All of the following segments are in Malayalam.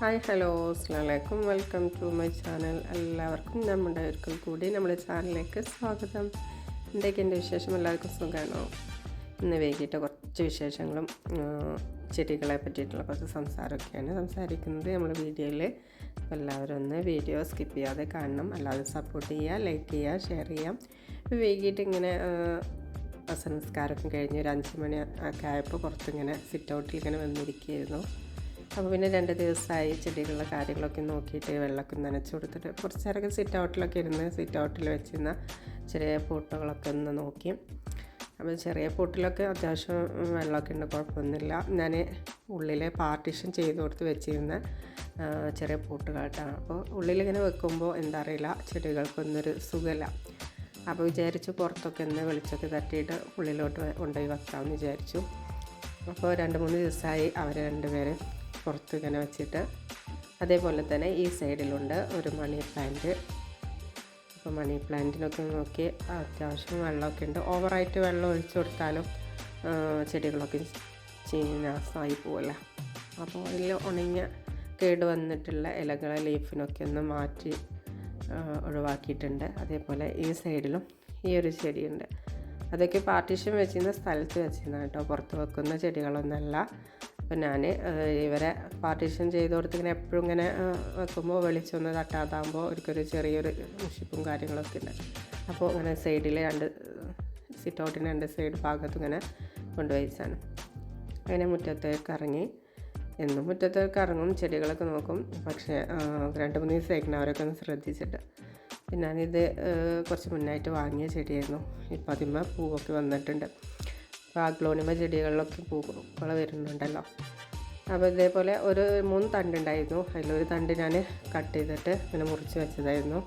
ഹായ് ഹലോ അസ്ലാമലൈക്കും വെൽക്കം ടു മൈ ചാനൽ. എല്ലാവർക്കും നമ്മുടെ ഒരിക്കൽ കൂടി നമ്മുടെ ചാനലിലേക്ക് സ്വാഗതം. എന്തൊക്കെ എന്റെ വിശേഷം? എല്ലാവർക്കും സുഖമാണോ ഇന്ന് വൈകിട്ട് കുറച്ച് വിശേഷങ്ങളും ചെടികളെ പറ്റിയിട്ടുള്ള കുറച്ച് സംസാരമൊക്കെയാണ് സംസാരിക്കുന്നത് നമ്മൾ വീഡിയോയിൽ എല്ലാവരും ഒന്ന് വീഡിയോ സ്കിപ്പ് ചെയ്യാതെ കാണണം. അല്ലാതെ സപ്പോർട്ട് ചെയ്യുക ലൈക്ക് ചെയ്യുക ഷെയർ ചെയ്യാം വൈകിട്ട് ഇങ്ങനെ സംസ്കാരമൊക്കെ കഴിഞ്ഞ് ഒരു അഞ്ച് മണി ഒക്കെ ആയപ്പോൾ പുറത്തിങ്ങനെ സിറ്റ് ഔട്ടിൽ ഇങ്ങനെ വന്നിരിക്കുകയായിരുന്നു. അപ്പോൾ പിന്നെ രണ്ട് ദിവസമായി ചെടികളുടെ കാര്യങ്ങളൊക്കെ നോക്കിയിട്ട് വെള്ളമൊക്കെ നനച്ച് കൊടുത്തിട്ട് കുറച്ച് നേരമൊക്കെ സിറ്റ് ഔട്ടിലൊക്കെ ഇരുന്ന് സിറ്റ് ഔട്ടിൽ വെച്ചിരുന്ന ചെറിയ പൂട്ടുകളൊക്കെ ഒന്ന് നോക്കി. അപ്പോൾ ചെറിയ പൂട്ടിലൊക്കെ അത്യാവശ്യം വെള്ളമൊക്കെ ഉണ്ട് കുഴപ്പമൊന്നുമില്ല. ഞാൻ ഉള്ളിലെ പാർട്ടീഷൻ ചെയ്ത് കൊടുത്ത് വെച്ചിരുന്ന ചെറിയ പൂട്ടുകളായിട്ടാണ് അപ്പോൾ ഉള്ളിലിങ്ങനെ വെക്കുമ്പോൾ എന്താ അറിയില്ല ചെടികൾക്കൊന്നൊരു സുഖമില്ല. അപ്പോൾ വിചാരിച്ചു പുറത്തൊക്കെ ഒന്ന് വെളിച്ചൊക്കെ തട്ടിയിട്ട് ഉള്ളിലോട്ട് കൊണ്ടുപോയി വെക്കാമെന്ന് വിചാരിച്ചു. അപ്പോൾ രണ്ട് മൂന്ന് ദിവസമായി അവർ രണ്ടുപേരെ പുറത്ത് ഇങ്ങനെ വെച്ചിട്ട് അതേപോലെ തന്നെ ഈ സൈഡിലുണ്ട് ഒരു മണി പ്ലാന്റ്. അപ്പോൾ മണി പ്ലാന്റിനൊക്കെ നോക്കി അത്യാവശ്യം വെള്ളമൊക്കെ ഉണ്ട്. ഓവറായിട്ട് വെള്ളം ഒഴിച്ചു കൊടുത്താലും ചെടികളൊക്കെ ചീനാസായി പോവല്ല അപ്പോൾ അതിൽ ഉണങ്ങിയ കേട് വന്നിട്ടുള്ള ഇലകളെ ലീഫിനൊക്കെ ഒന്ന് മാറ്റി ഒഴിവാക്കിയിട്ടുണ്ട്. അതേപോലെ ഈ സൈഡിലും ഈ ഒരു ചെടിയുണ്ട്. അതൊക്കെ പാർട്ടീഷൻ വെച്ചിരുന്ന സ്ഥലത്ത് വെച്ചിരുന്ന കേട്ടോ. പുറത്ത് വെക്കുന്ന ചെടികളൊന്നല്ല. അപ്പോൾ ഞാൻ ഇവരെ പാർട്ടീഷൻ ചെയ്ത് ഇങ്ങനെ എപ്പോഴും ഇങ്ങനെ വെക്കുമ്പോൾ വെളിച്ചൊന്ന് തട്ടാതാകുമ്പോൾ ഒരിക്കലൊരു ചെറിയൊരു മുഷിപ്പും കാര്യങ്ങളൊക്കെ ഉണ്ട് അപ്പോൾ ഇങ്ങനെ സൈഡിൽ രണ്ട് സിറ്റ് ഔട്ടിന് രണ്ട് സൈഡ് ഭാഗത്ത് ഇങ്ങനെ കൊണ്ടുപോയിച്ചാണ് അങ്ങനെ മുറ്റത്തേക്ക് ഇറങ്ങി എന്നും മുറ്റത്തേക്ക് ഇറങ്ങും ചെടികളൊക്കെ നോക്കും. പക്ഷേ രണ്ട് മൂന്ന് ദിവസമായിരിക്കണം അവരൊക്കെ ഒന്ന് ശ്രദ്ധിച്ചിട്ട്. ഞാനിത് കുറച്ച് മുന്നായിട്ട് വാങ്ങിയ ചെടിയായിരുന്നു. ഇപ്പം അതിന്മേൽ പൂവൊക്കെ വന്നിട്ടുണ്ട്. അപ്പോൾ ആ ഗ്ലോണിമ ചെടികളിലൊക്കെ പൂക്കൾ വരുന്നുണ്ടല്ലോ. അപ്പോൾ ഇതേപോലെ ഒരു മൂന്ന് തണ്ടുണ്ടായിരുന്നു. അതിലൊരു തണ്ട് ഞാൻ കട്ട് ചെയ്തിട്ട് ഇങ്ങനെ മുറിച്ച് വെച്ചതായിരുന്നു.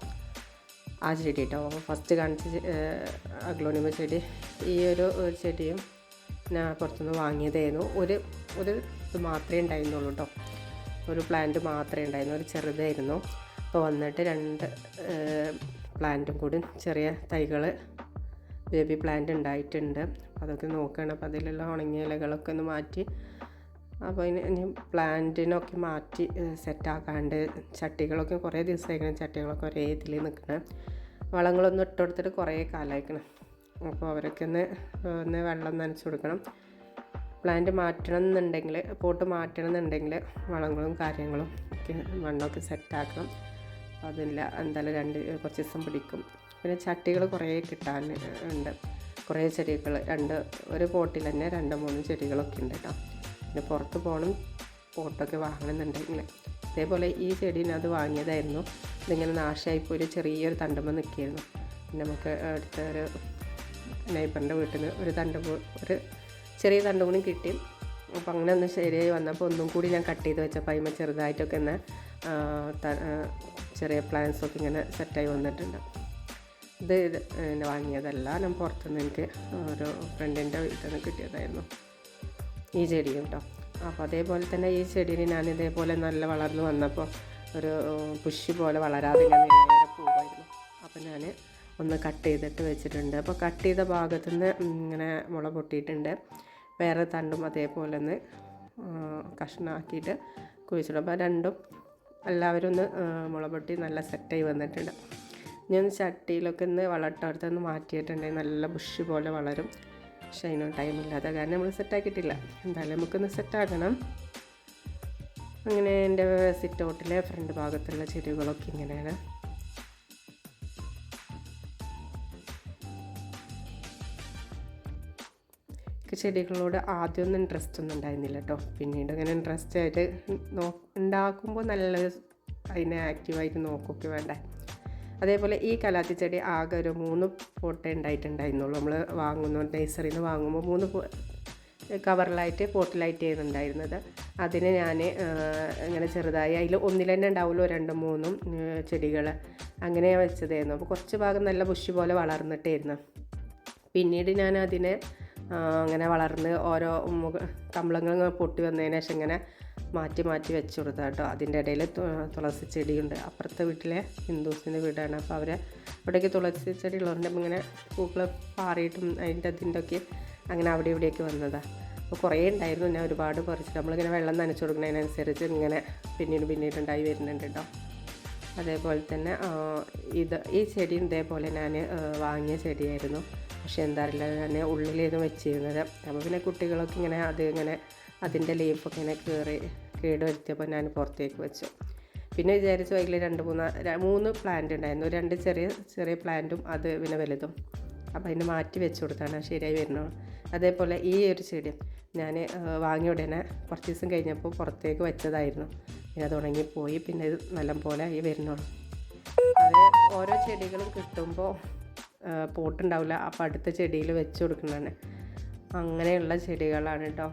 ആ ചെടി കേട്ടോ അപ്പോൾ ഫസ്റ്റ് കാണിച്ച അഗ്ലോണിമ ചെടി. ഈ ഒരു ചെടിയും ഞാൻ പുറത്തുനിന്ന് വാങ്ങിയതായിരുന്നു. ഒരു ഒരു ഇത് മാത്രമേ ഉണ്ടായിരുന്നുള്ളൂ കേട്ടോ ഒരു പ്ലാന്റ് മാത്രമേ ഉണ്ടായിരുന്നു. ഒരു ചെറുതായിരുന്നു. അപ്പോൾ വന്നിട്ട് രണ്ട് പ്ലാന്റും കൂടി ചെറിയ തൈകൾ ബേബി പ്ലാന്റ് ഉണ്ടായിട്ടുണ്ട്. അതൊക്കെ നോക്കുകയാണ് അപ്പോൾ അതിലുള്ള ഉണങ്ങിയ ഇലകളൊക്കെ ഒന്ന് മാറ്റി. അപ്പോൾ ഇനി പ്ലാന്റിനൊക്കെ മാറ്റി സെറ്റാക്കാണ്ട് ചട്ടികളൊക്കെ കുറേ ദിവസമായിരിക്കണം ചട്ടികളൊക്കെ ഒരേ ഇതിൽ നിൽക്കണം വളങ്ങളൊന്നും ഇട്ട് കൊടുത്തിട്ട് കുറേ കാലമായിക്കണം അപ്പോൾ അവരൊക്കെ ഒന്ന് ഒന്ന് വെള്ളം നനച്ചു കൊടുക്കണം. പ്ലാന്റ് മാറ്റണം എന്നുണ്ടെങ്കിൽ പോട്ട് മാറ്റണം എന്നുണ്ടെങ്കിൽ വളങ്ങളും കാര്യങ്ങളും ഒക്കെ മണ്ണൊക്കെ സെറ്റാക്കണം അതില്ല എന്തായാലും രണ്ട് കുറച്ച് ദിവസം പിടിക്കും. പിന്നെ ചട്ടികൾ കുറേ കിട്ടാൻ ഉണ്ട്. കുറേ ചെടികൾ രണ്ട് ഒരു പോട്ടിൽ തന്നെ രണ്ട് മൂന്ന് ചെടികളൊക്കെ ഉണ്ട് കേട്ടോ. പിന്നെ പുറത്ത് പോകണം പോട്ടൊക്കെ വാങ്ങണമെന്നുണ്ടെങ്കിൽ അതേപോലെ ഈ അത് വാങ്ങിയതായിരുന്നു. ഇതിങ്ങനെ നാശമായിപ്പോൾ ഒരു ചെറിയൊരു തണ്ടമ്പ് നിൽക്കുകയായിരുന്നു. പിന്നെ നമുക്ക് അടുത്ത ഒരു നൈബറിന്റെ വീട്ടിൽ നിന്ന് ഒരു തണ്ട് ഒരു ചെറിയ തണ്ട് കൂടി കിട്ടി. അപ്പോൾ അങ്ങനെ ഒന്ന് ശരിയായി വന്നപ്പോൾ ഒന്നും കൂടി ഞാൻ കട്ട് ചെയ്ത് വെച്ചപ്പോൾ അതിമ ചെറുതായിട്ടൊക്കെ ഒന്ന് ചെറിയ പ്ലാൻസൊക്കെ ഇങ്ങനെ സെറ്റായി വന്നിട്ടുണ്ട്. ഇത് പിന്നെ വാങ്ങിയതല്ല ഞാൻ പുറത്തുനിന്ന് എനിക്ക് ഒരു ഫ്രണ്ടിന്റെ വീട്ടിൽ നിന്ന് കിട്ടിയതായിരുന്നു. ഈ ചെടിയും കേട്ടോ അപ്പോൾ അതേപോലെ തന്നെ ഈ ചെടീനെ ഞാൻ ഇതേപോലെ നല്ല വളർന്നു വന്നപ്പോൾ ഒരു പുഷ് പോലെ വളരാതെ ഇങ്ങനെ നേരെ പോകുമായിരുന്നു അപ്പോൾ ഞാൻ ഒന്ന് കട്ട് ചെയ്തിട്ട് വെച്ചിട്ടുണ്ട്. അപ്പോൾ കട്ട് ചെയ്ത ഭാഗത്തു നിന്ന് ഇങ്ങനെ മുള പൊട്ടിയിട്ടുണ്ട്. വേറെ തണ്ടും അതേപോലെ ഒന്ന് കഷ്ണമാക്കിയിട്ട് കുഴിച്ചിടും. അപ്പോൾ രണ്ടും എല്ലാവരും ഒന്ന് മുളപൊട്ടി മുള പൊട്ടി നല്ല സെറ്റായി വന്നിട്ടുണ്ട്. ഞാൻ ചട്ടിയിലൊക്കെ ഒന്ന് വളട്ടടുത്ത് ഒന്ന് മാറ്റിയിട്ടുണ്ടെങ്കിൽ നല്ല ബുഷ് പോലെ വളരും. പക്ഷെ അതിനൊന്നും ടൈമില്ലാത്ത കാരണം നമ്മൾ സെറ്റാക്കിയിട്ടില്ല എന്തായാലും നമുക്കൊന്ന് സെറ്റാക്കണം അങ്ങനെ എന്റെ സിറ്റ് ഔട്ടിലെ ഫ്രണ്ട് ഭാഗത്തുള്ള ചെടികളൊക്കെ ഇങ്ങനെയാണ്. ചെടികളോട് ആദ്യമൊന്നും ഇൻട്രസ്റ്റ് ഒന്നും ഉണ്ടായിരുന്നില്ല കേട്ടോ പിന്നീട് ഇങ്ങനെ ഇൻട്രസ്റ്റ് ആയിട്ട് നോ ഉണ്ടാക്കുമ്പോൾ നല്ല അതിനെ ആക്റ്റീവായിട്ട് നോക്കുകയൊക്കെ വേണ്ടേ. അതേപോലെ ഈ കലാത്തി ചെടി ആകെ ഒരു മൂന്ന് പോട്ടേ ഉണ്ടായിട്ടുണ്ടായിരുന്നുള്ളൂ. നമ്മൾ വാങ്ങുന്ന നഴ്സറിയിൽ നിന്ന് വാങ്ങുമ്പോൾ മൂന്ന് കവറിലായിട്ട് പോട്ടിലായിട്ട് ചെയ്യുന്നുണ്ടായിരുന്നത് അതിന് ഞാൻ ഇങ്ങനെ ചെറുതായി അതിൽ ഒന്നിൽ തന്നെ ഉണ്ടാവുമല്ലോ രണ്ടും മൂന്നും ചെടികൾ അങ്ങനെ വെച്ചതായിരുന്നു. അപ്പോൾ കുറച്ച് ഭാഗം നല്ല ബുഷ് പോലെ വളർന്നിട്ടായിരുന്നു. പിന്നീട് ഞാൻ അതിനെ അങ്ങനെ വളർന്ന് ഓരോ മുഖ കമ്പളങ്ങൾ പൊട്ടി വന്നതിന് ശേഷം ഇങ്ങനെ മാറ്റി മാറ്റി വെച്ച് കൊടുത്താൽ കേട്ടോ. അതിന്റെ ഇടയിൽ തുളസി ചെടിയുണ്ട്. അപ്പുറത്തെ വീട്ടിലെ ഹിന്ദുസിന്റെ വീടാണ്. അപ്പോൾ അവരെ അവിടേക്ക് തുളസി ചെടി ഉള്ളതുകൊണ്ട് ഇങ്ങനെ പൂക്കൾ പാറിയിട്ടും അതിന്റെ അതിന്റെ ഒക്കെ അങ്ങനെ അവിടെ ഇവിടെയൊക്കെ വന്നതാണ് അപ്പോൾ കുറേ ഉണ്ടായിരുന്നു. ഞാൻ ഒരുപാട് പറിച്ചിട്ട് നമ്മളിങ്ങനെ വെള്ളം നനച്ചു കൊടുക്കുന്നതിനനുസരിച്ച് ഇങ്ങനെ പിന്നീട് പിന്നീട് ഉണ്ടായി വരുന്നുണ്ട് കേട്ടോ. അതേപോലെ തന്നെ ഇത് ഈ ചെടി ഇതേപോലെ ഞാൻ വാങ്ങിയ ചെടിയായിരുന്നു. പക്ഷേ എന്താ അറിയില്ല ഉള്ളിലേന്ന് വെച്ചിരുന്നത്. അപ്പോൾ പിന്നെ കുട്ടികളൊക്കെ ഇങ്ങനെ അത് ഇങ്ങനെ അതിന്റെ ലീഫൊക്കെ ഇങ്ങനെ കയറി കേട് വരുത്തിയപ്പോൾ ഞാൻ പുറത്തേക്ക് വെച്ചു. പിന്നെ വിചാരിച്ചു അതിൽ രണ്ട് മൂന്ന് മൂന്ന് പ്ലാന്റ് ഉണ്ടായിരുന്നു. രണ്ട് ചെറിയ ചെറിയ പ്ലാന്റും അത് പിന്നെ വലുതും. അപ്പോൾ അതിന് മാറ്റി വെച്ച് കൊടുത്താണ് ശരിയായി വരുന്നത്. അതേപോലെ ഈ ഒരു ചെടി ഞാൻ വാങ്ങിയ ഉടനെ കുറച്ച് ദിവസം കഴിഞ്ഞപ്പോൾ പുറത്തേക്ക് വെച്ചതായിരുന്നു. പിന്നെ അത് ഉണങ്ങിപ്പോയി പിന്നെ ഇത് നല്ലപോലെ ആയി വരുന്നുള്ളൂ. അത് ഓരോ ചെടികളും കിട്ടുമ്പോൾ പോട്ടുണ്ടാവില്ല. അപ്പോൾ അടുത്ത ചെടിയിൽ വെച്ച് കൊടുക്കുന്നതാണ്. അങ്ങനെയുള്ള ചെടികളാണ് കേട്ടോ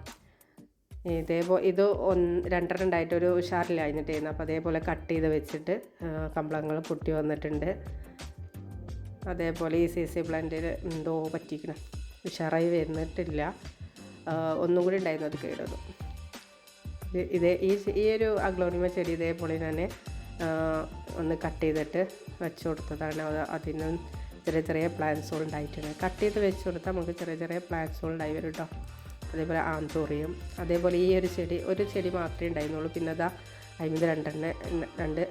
ഇതേപോലെ ഇത് ഒന്ന് രണ്ടെണ്ണം ഉണ്ടായിട്ട് ഒരു ഉഷാറിലായിരുന്നിട്ടായിരുന്നു അപ്പോൾ അതേപോലെ കട്ട് ചെയ്ത് വെച്ചിട്ട് കമ്പളങ്ങൾ പൊട്ടി വന്നിട്ടുണ്ട്. അതേപോലെ ഈ സി സി പ്ലാന്റിൽ എന്തോ പറ്റിക്കണം. ഉഷാറായി വരുന്നിട്ടില്ല ഒന്നും കൂടി ഉണ്ടായിരുന്നു അത് കേടുന്നു ഇതേ ഈ ഈ ഒരു അഗ്ലോണിമ ചെടി ഇതേപോലെ തന്നെ ഒന്ന് കട്ട് ചെയ്തിട്ട് വെച്ച് കൊടുത്തതാണ്. അതിനും ചെറിയ ചെറിയ പ്ലാന്റ്സുകൾ ഉണ്ടായിട്ടുണ്ട്. കട്ട് ചെയ്ത് വെച്ച് കൊടുത്താൽ നമുക്ക് ചെറിയ ചെറിയ പ്ലാന്റ്സുകൾ ഉണ്ടായി വരും കേട്ടോ അതേപോലെ ആന്തോറിയം അതേപോലെ ഈ ഒരു ചെടി ഒരു ചെടി മാത്രമേ ഉണ്ടായിരുന്നുള്ളൂ. പിന്നെ അതാ അതിന് രണ്ടെണ്ണ രണ്ട്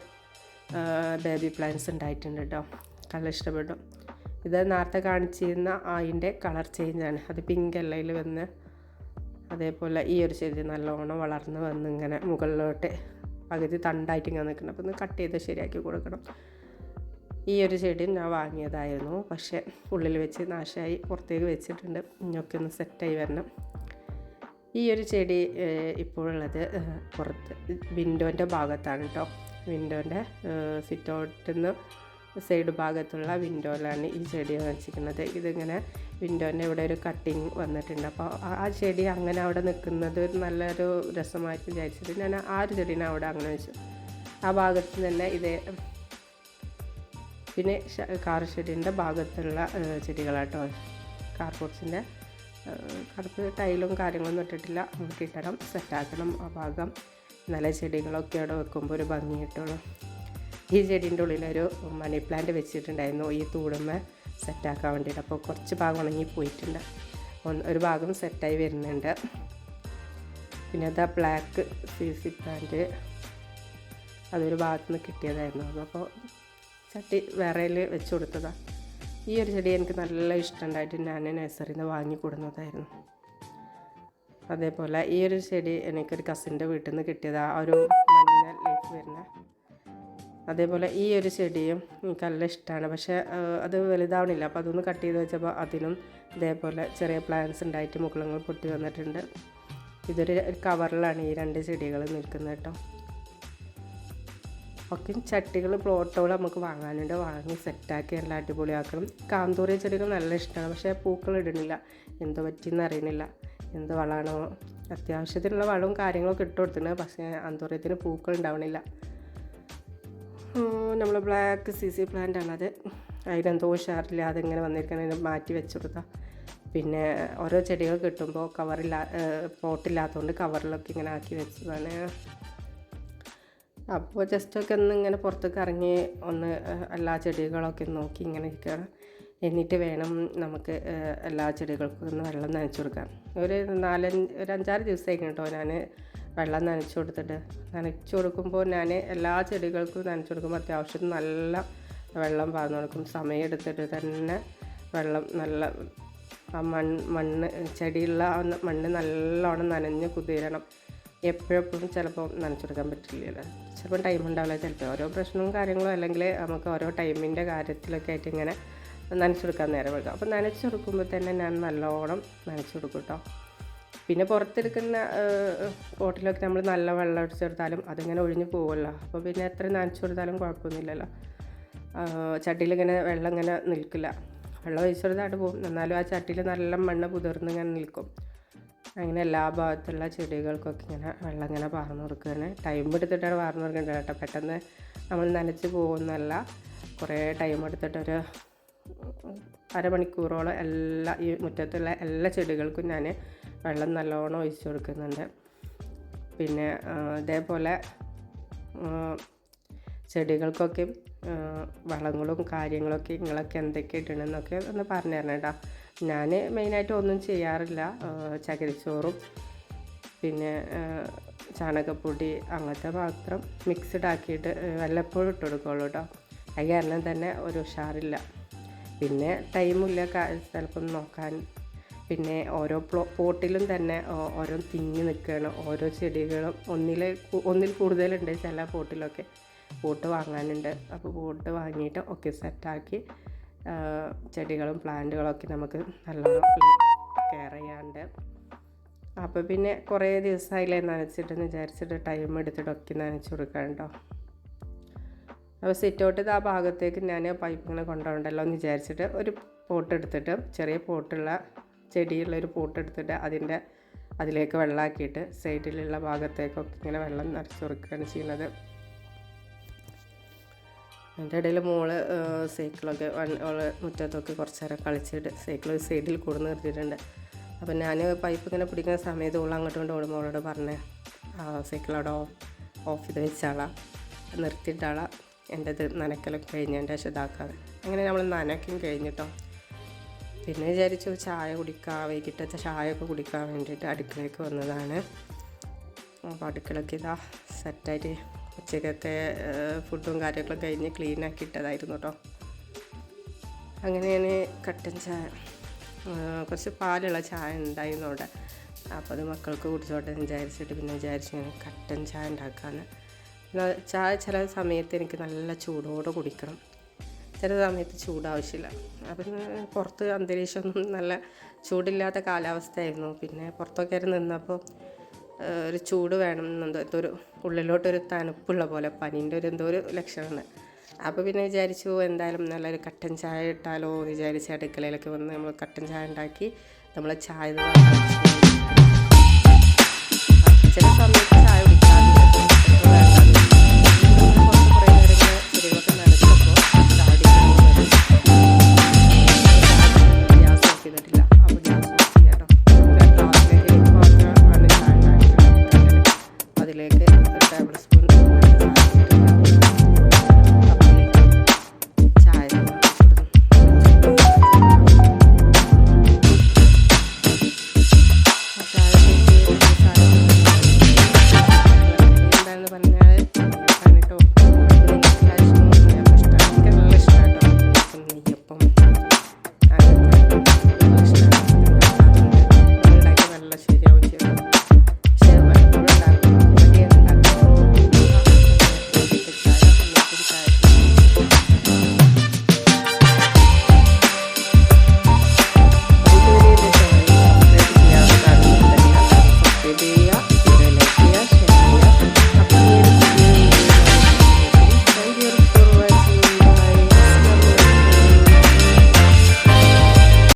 ബേബി പ്ലാന്റ്സ് ഉണ്ടായിട്ടുണ്ട് കേട്ടോ കളർ ഇഷ്ടപ്പെട്ടു. ഇത് നേരത്തെ കാണിച്ചിരുന്ന അതിന്റെ കളർ ചേഞ്ചാണ് അത് പിങ്ക് എല്ലയിൽ വന്ന് അതേപോലെ ഈ ഒരു ചെടി നല്ലോണം വളർന്ന് വന്ന് ഇങ്ങനെ മുകളിലോട്ട് പകുതി തണ്ടായിട്ട് ഇങ്ങനെ നിൽക്കണം അപ്പോൾ ഒന്ന് കട്ട് ചെയ്ത് ശരിയാക്കി കൊടുക്കണം. ഈ ഒരു ചെടി ഞാൻ വാങ്ങിയതായിരുന്നു. പക്ഷേ ഉള്ളിൽ വെച്ച് നാശമായി പുറത്തേക്ക് വെച്ചിട്ടുണ്ട്. ഇനിയൊക്കെ ഒന്ന് സെറ്റായി വരണം. ഈ ഒരു ചെടി ഇപ്പോഴുള്ളത് പുറത്ത് വിൻഡോന്റെ ഭാഗത്താണ് കേട്ടോ വിൻഡോന്റെ സിറ്റൗട്ടിന്ന് സൈഡ് ഭാഗത്തുള്ള വിൻഡോയിലാണ് ഈ ചെടി വെച്ചിരിക്കുന്നത്. ഇതിങ്ങനെ വിൻഡോന്റെ ഇവിടെ ഒരു കട്ടിങ് വന്നിട്ടുണ്ട്. അപ്പോൾ ആ- ആ ചെടി അങ്ങനെ അവിടെ നിൽക്കുന്നത് ഒരു നല്ലൊരു രസമായിട്ട് വിചാരിച്ചിട്ട് ഞാൻ ആ ഒരു ചെടീനെ അവിടെ അങ്ങനെ വെച്ചു. ആ ഭാഗത്ത് തന്നെ ഇതേ പിന്നെ കാർ ഷെഡിന്റെ ഭാഗത്തുള്ള ചെടികളാട്ടോ. കാർ ബോക്സിന്റെ കറുപ്പ് ടൈലും കാര്യങ്ങളൊന്നും ഇട്ടിട്ടില്ല. നമുക്ക് ഇടണം സെറ്റാക്കണം. ആ ഭാഗം നല്ല ചെടികളൊക്കെ അവിടെ വെക്കുമ്പോൾ ഒരു ഭംഗി കിട്ടുള്ളൂ ഈ ചെടീന്റെ ഉള്ളിലൊരു മണി പ്ലാന്റ് വെച്ചിട്ടുണ്ടായിരുന്നു. ഈ തൂടുമ്മ സെറ്റാക്കാൻ വേണ്ടിയിട്ട്. അപ്പോൾ കുറച്ച് ഭാഗം ഉണങ്ങി പോയിട്ടുണ്ട്. ഒരു ഭാഗം സെറ്റായി വരുന്നുണ്ട്. പിന്നെ അതാ ബ്ലാക്ക് സി സി പ്ലാന്റ്. അതൊരു ഭാഗത്തുനിന്ന് കിട്ടിയതായിരുന്നു. അപ്പോൾ ചട്ടി വേറെയിൽ വെച്ച് കൊടുത്തതാണ് ഈ ഒരു ചെടി എനിക്ക് നല്ല ഇഷ്ടമുണ്ടായിട്ട് ഞാൻ നഴ്സറിയിൽ നിന്ന് വാങ്ങി കൊടുക്കുന്നതായിരുന്നു അതേപോലെ ഈ ഒരു ചെടി എനിക്കൊരു കസിന്റെ വീട്ടിൽ നിന്ന് കിട്ടിയതാണ് ഒരു മഞ്ഞ ലൈഫ് വരുന്ന. അതേപോലെ ഈ ഒരു ചെടിയും എനിക്ക് നല്ല ഇഷ്ടമാണ്. പക്ഷേ അത് വലുതാവണില്ല. അപ്പോൾ അതൊന്ന് കട്ട് ചെയ്ത് വെച്ചപ്പോൾ അതിനും ഇതേപോലെ ചെറിയ പ്ലാന്റ്സ് ഉണ്ടായിട്ട് മുകളങ്ങൾ പൊട്ടി വന്നിട്ടുണ്ട്. ഇതൊരു കവറിലാണ് ഈ രണ്ട് ചെടികൾ നിൽക്കുന്നത് കേട്ടോ. ഒക്കെ ചട്ടികൾ പ്ലോട്ടുകൾ നമുക്ക് വാങ്ങാനുണ്ട്. വാങ്ങി സെറ്റാക്കി നല്ല അടിപൊളിയാക്കണം. കാന്തൂറിയ ചെടികൾ നല്ല ഇഷ്ടമാണ് പക്ഷേ പൂക്കൾ ഇടുന്നില്ല എന്തോ പറ്റിയെന്ന് അറിയണില്ല എന്ത് വളമാണോ? അത്യാവശ്യത്തിനുള്ള വളവും കാര്യങ്ങളൊക്കെ ഇട്ട് കൊടുത്തിട്ടുണ്ട്. പക്ഷേ അന്തൂറിയത്തിന് പൂക്കൾ ഉണ്ടാവണില്ല. നമ്മൾ ബ്ലാക്ക് സി സി പ്ലാന്റ് ആണത് അതിലെന്തോ ഉഷാറില്ല. അതിങ്ങനെ വന്നിരിക്കണം അതിനെ മാറ്റി വെച്ച് പിന്നെ ഓരോ ചെടികൾ കിട്ടുമ്പോൾ കവറില്ല പോട്ടില്ലാത്തതുകൊണ്ട് കവറിലൊക്കെ ഇങ്ങനെ ആക്കി വെച്ചതാണ്. അപ്പോൾ ജസ്റ്റൊക്കെ ഒന്ന് ഇങ്ങനെ പുറത്തേക്ക് ഇറങ്ങി ഒന്ന് എല്ലാ ചെടികളൊക്കെ നോക്കി ഇങ്ങനെ ഇരിക്കണം. എന്നിട്ട് വേണം നമുക്ക് എല്ലാ ചെടികൾക്കും ഒന്ന് വെള്ളം നനച്ചു കൊടുക്കാൻ. ഒരു നാലഞ്ച് ഒരു അഞ്ചാറ് ദിവസമായി കേട്ടോ ഞാൻ വെള്ളം നനച്ചു കൊടുത്തിട്ട്. നനച്ചു കൊടുക്കുമ്പോൾ ഞാൻ എല്ലാ ചെടികൾക്കും നനച്ചു കൊടുക്കുമ്പോൾ അത്യാവശ്യം നല്ല വെള്ളം പാർന്നു കൊടുക്കും. സമയം എടുത്തിട്ട് തന്നെ വെള്ളം നല്ല ആ മണ്ണ് മണ്ണ് ചെടിയുള്ള മണ്ണ് നല്ലോണം നനഞ്ഞ് കുതിരണം. എപ്പോഴെപ്പോഴും ചിലപ്പോൾ നനച്ചെടുക്കാൻ പറ്റില്ല ചിലപ്പോൾ ടൈം ഉണ്ടാവില്ല ചിലപ്പോൾ. ഓരോ പ്രശ്നവും കാര്യങ്ങളും അല്ലെങ്കിൽ നമുക്ക് ഓരോ ടൈമിന്റെ കാര്യത്തിലൊക്കെ ആയിട്ട് ഇങ്ങനെ നനച്ചെടുക്കാൻ നേരെ നേരം വെക്കാം അപ്പോൾ നനച്ചെടുക്കുമ്പോൾ തന്നെ ഞാൻ നല്ലോണം നനച്ചെടുക്കും കേട്ടോ പിന്നെ പുറത്തെടുക്കുന്ന പോട്ടിലൊക്കെ നമ്മൾ നല്ല വെള്ളം അടിച്ചു കൊടുത്താലും അതിങ്ങനെ ഒഴിഞ്ഞു പോകുമല്ലോ അപ്പോൾ പിന്നെ എത്ര നനച്ചു കൊടുത്താലും കുഴപ്പമൊന്നുമില്ലല്ലോ. ചട്ടിയിലിങ്ങനെ വെള്ളം ഇങ്ങനെ നിൽക്കില്ല. വെള്ളം ഒഴിച്ചു കൊടുത്തായിട്ട് പോകും. എന്നാലും ആ ചട്ടിയിൽ നല്ല മണ്ണ് പുതിർന്ന് ഇങ്ങനെ നിൽക്കും. അങ്ങനെ എല്ലാ ഭാഗത്തുള്ള ചെടികൾക്കൊക്കെ ഇങ്ങനെ വെള്ളം ഇങ്ങനെ പാർന്നു കൊടുക്കുകയാണ്. ടൈം എടുത്തിട്ടാണ് പാർന്നു കൊടുക്കേണ്ടത് കേട്ടോ. പെട്ടെന്ന് നമ്മൾ നനച്ച് പോകുന്നല്ല കുറേ ടൈം എടുത്തിട്ടൊരു അരമണിക്കൂറോളം എല്ലാ ഈ മുറ്റത്തുള്ള എല്ലാ ചെടികൾക്കും ഞാൻ വെള്ളം നല്ലോണം ഒഴിച്ചു കൊടുക്കുന്നുണ്ട്. പിന്നെ ഇതേപോലെ ചെടികൾക്കൊക്കെ വളങ്ങളും കാര്യങ്ങളൊക്കെ നിങ്ങളൊക്കെ എന്തൊക്കെ ഇടണമെന്നൊക്കെ ഒന്ന് പറഞ്ഞു തരണം കേട്ടോ. ഞാൻ മെയിനായിട്ട് ഒന്നും ചെയ്യാറില്ല. ചകിരിച്ചോറും പിന്നെ ചാണകപ്പൊടി അങ്ങനത്തെ മാത്രം മിക്സ്ഡ് ആക്കിയിട്ട് വല്ലപ്പോഴും ഇട്ട് കൊടുക്കുള്ളൂ കേട്ടോ അത് കാരണം തന്നെ ഒരു ഉഷാറില്ല. പിന്നെ ടൈമില്ല ചിലപ്പം നോക്കാൻ. പിന്നെ ഓരോ പോട്ടിലും തന്നെ ഓരോ തിങ്ങി നിൽക്കുകയാണ്. ഓരോ ചെടികളും ഒന്നിൽ ഒന്നിൽ കൂടുതലുണ്ട് ചില പോട്ടിലൊക്കെ. പോട്ട് വാങ്ങാനുണ്ട്. അപ്പോൾ പോട്ട് വാങ്ങിയിട്ട് ഒക്കെ സെറ്റാക്കി ചെടികളും പ്ലാന്റുകളൊക്കെ നമുക്ക് നല്ലോണം കെയർ ചെയ്യാണ്ട്. അപ്പോൾ പിന്നെ കുറേ ദിവസമായില്ലേ നനച്ചിട്ടെന്ന് വിചാരിച്ചിട്ട് ടൈം എടുത്തിട്ടൊക്കെ നനച്ച് കൊടുക്കാം കേട്ടോ അപ്പോൾ സിറ്റ് ഔട്ട് ആ ഭാഗത്തേക്ക് ഞാൻ പൈപ്പ് ഇങ്ങനെ കൊണ്ടുപോകണ്ടല്ലോ എന്ന് വിചാരിച്ചിട്ട് ഒരു പോട്ട് എടുത്തിട്ട് ചെറിയ പോട്ടുള്ള ചെടിയുള്ള ഒരു പോട്ട് എടുത്തിട്ട് അതിന്റെ അതിലേക്ക് വെള്ളമാക്കിയിട്ട് സൈഡിലുള്ള ഭാഗത്തേക്കൊക്കെ ഇങ്ങനെ വെള്ളം നിറച്ച് കൊടുക്കുകയാണ് ചെയ്യുന്നത്. അതിന്റെ ഇടയിൽ മോൾ സൈക്കിളൊക്കെ ഓൾ മുറ്റത്തൊക്കെ കുറച്ച് നേരം കളിച്ചിട്ട് സൈക്കിൾ സൈഡിൽ കൂടെ നിർത്തിയിട്ടുണ്ട്. അപ്പം ഞാൻ പൈപ്പ് ഇങ്ങനെ പിടിക്കുന്ന സമയത്ത് ഓൾ അങ്ങോട്ടും കൊണ്ട് ഓടുമ്പോൾ അവളോട് പറഞ്ഞേ ആ സൈക്കിൾ അവിടെ ഓഫ് ചെയ്ത് വെച്ചാളാ. നിർത്തിയിട്ടാളാ. എന്റെ ഇത് നനക്കലൊക്കെ കഴിഞ്ഞ് എന്റെ ഇതാക്കാതെ അങ്ങനെ നമ്മൾ നനക്കും കഴിഞ്ഞിട്ടോ. പിന്നെ വിചാരിച്ചു ചായ കുടിക്കാൻ വൈകിട്ടത്തെ ചായ ഒക്കെ കുടിക്കാൻ വേണ്ടിയിട്ട് അടുക്കളയ്ക്ക് വന്നതാണ്. അപ്പോൾ അടുക്കളയ്ക്ക് ഇതാ സെറ്റായിട്ട് ഉച്ചക്കത്തെ ഫുഡും കാര്യങ്ങളൊക്കെ കഴിഞ്ഞ് ക്ലീൻ ആക്കി ഇട്ടതായിരുന്നു കേട്ടോ അങ്ങനെ ഞാൻ കട്ടൻ ചായ കുറച്ച് പാലുള്ള ചായ ഉണ്ടായിരുന്നു അവിടെ. അപ്പോൾ അത് മക്കൾക്ക് കുടിച്ചോട്ടെ എന്ന് വിചാരിച്ചിട്ട് പിന്നെ വിചാരിച്ചു ഞാൻ കട്ടൻ ചായ ഉണ്ടാക്കാമെന്ന് പിന്നെ ചായ ചില സമയത്ത് എനിക്ക് നല്ല ചൂടോടെ കുടിക്കണം. ചില സമയത്ത് ചൂടാവശ്യമില്ല. അപ്പം പുറത്ത് അന്തരീക്ഷമൊന്നും നല്ല ചൂടില്ലാത്ത കാലാവസ്ഥയായിരുന്നു. പിന്നെ പുറത്തൊക്കെ നിന്നപ്പോൾ ഒരു ചൂട് വേണം എന്നെന്തോ ഒരു ഉള്ളിലോട്ടൊരു തണുപ്പുള്ള പോലെ പനീന്റെ ഒരു എന്തോ ഒരു ലക്ഷണമാണ്. അപ്പോൾ പിന്നെ വിചാരിച്ചു എന്തായാലും നല്ലൊരു കട്ടൻ ചായ ഇട്ടാലോ എന്ന് വിചാരിച്ച് അടുക്കളയിലൊക്കെ വന്ന് നമ്മൾ കട്ടൻ ചായ ഉണ്ടാക്കി നമ്മൾ ചായ ചില സമയത്ത്